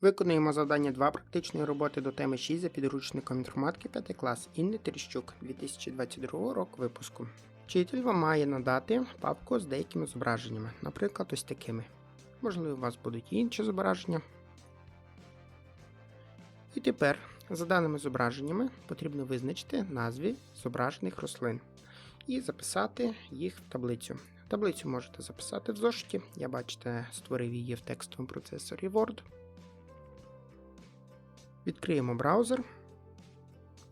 Виконуємо завдання 2 практичної роботи до теми 6 за підручником інформатики 5 клас Інни Терещук 2022 року випуску. Вчитель вам має надати папку з деякими зображеннями, наприклад, ось такими. Можливо, у вас будуть інші зображення. І тепер, за даними зображеннями, потрібно визначити назви зображених рослин і записати їх в таблицю. Таблицю можете записати в зошиті. Я бачите, створив її в текстовому процесорі Word. Відкриємо браузер.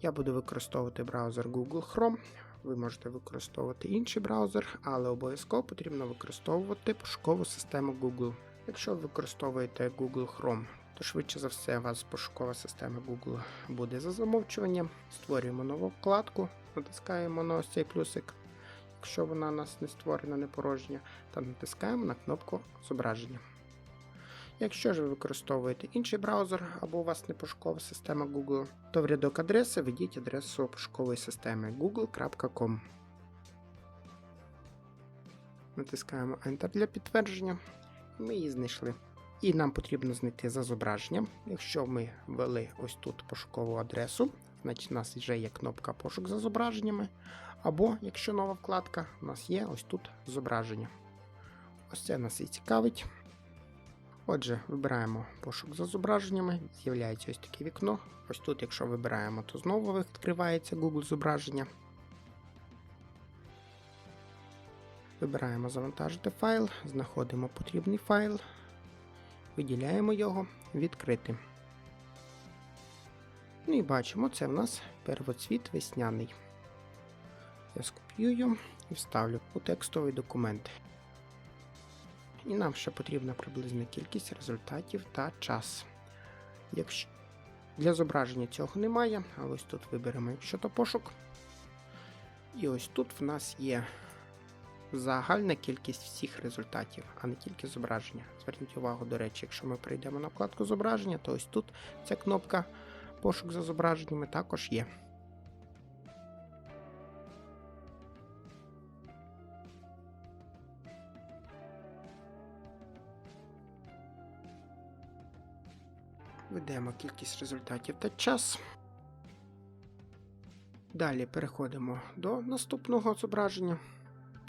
Я буду використовувати браузер Google Chrome. Ви можете використовувати інший браузер, але обов'язково потрібно використовувати пошукову систему Google. Якщо ви використовуєте Google Chrome, то швидше за все у вас пошукова система Google буде за замовчуванням. Створюємо нову вкладку, натискаємо на ось цей плюсик. Якщо вона у нас не створена, не порожня, то натискаємо на кнопку зображення. Якщо ж ви використовуєте інший браузер або у вас не пошукова система Google, то в рядок адреси введіть адресу пошукової системи google.com. Натискаємо Enter для підтвердження. Ми її знайшли. І нам потрібно знайти за зображенням. Якщо ми ввели ось тут пошукову адресу, значить у нас вже є кнопка пошук за зображеннями. Або, якщо нова вкладка, у нас є ось тут зображення. Ось це нас і цікавить. Отже, вибираємо пошук за зображеннями, з'являється ось таке вікно. Ось тут, якщо вибираємо, то знову відкривається Google зображення. Вибираємо завантажити файл, знаходимо потрібний файл, виділяємо його, відкрити. Ну і бачимо, це в нас первоцвіт весняний. Я скопіюю і вставлю у текстовий документ. І нам ще потрібна приблизна кількість результатів та час. Якщо для зображення цього немає, але ось тут виберемо, якщо то пошук. І ось тут в нас є загальна кількість всіх результатів, а не тільки зображення. Зверніть увагу, до речі, якщо ми прийдемо на вкладку зображення, то ось тут ця кнопка пошук за зображеннями також є. Введемо кількість результатів та час. Далі переходимо до наступного зображення.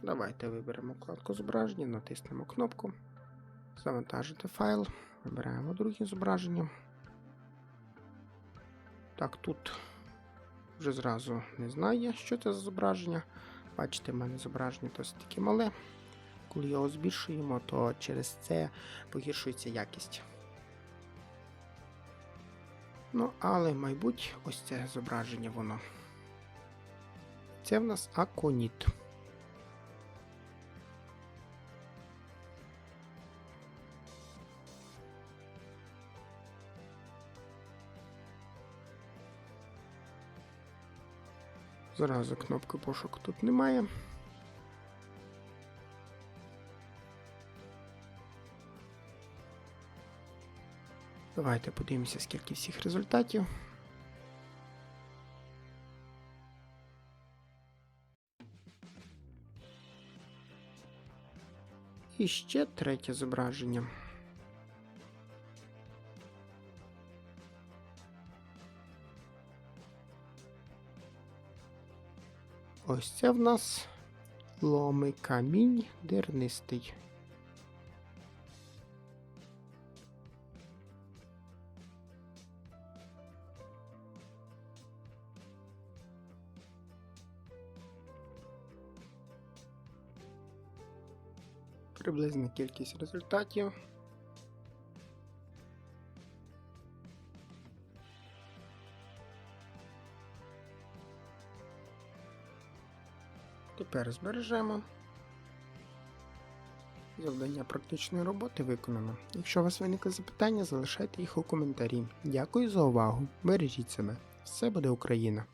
Давайте виберемо вкладку зображення, натиснемо кнопку. Завантажити файл. Вибираємо друге зображення. Так, тут вже зразу не знає, що це за зображення. Бачите, в мене зображення досить таке мале. Коли його збільшуємо, то через це погіршується якість. Ну, але, мабуть, ось це зображення воно. Це в нас аконіт. Зразу кнопки пошук тут немає. Давайте подивимося, скільки всіх результатів. І ще третє зображення. Ось це в нас ломий камінь дернистий. Приблизна кількість результатів. Тепер збережемо. Завдання практичної роботи виконано. Якщо у вас виникли запитання, залишайте їх у коментарі. Дякую за увагу. Бережіть себе. Все буде Україна!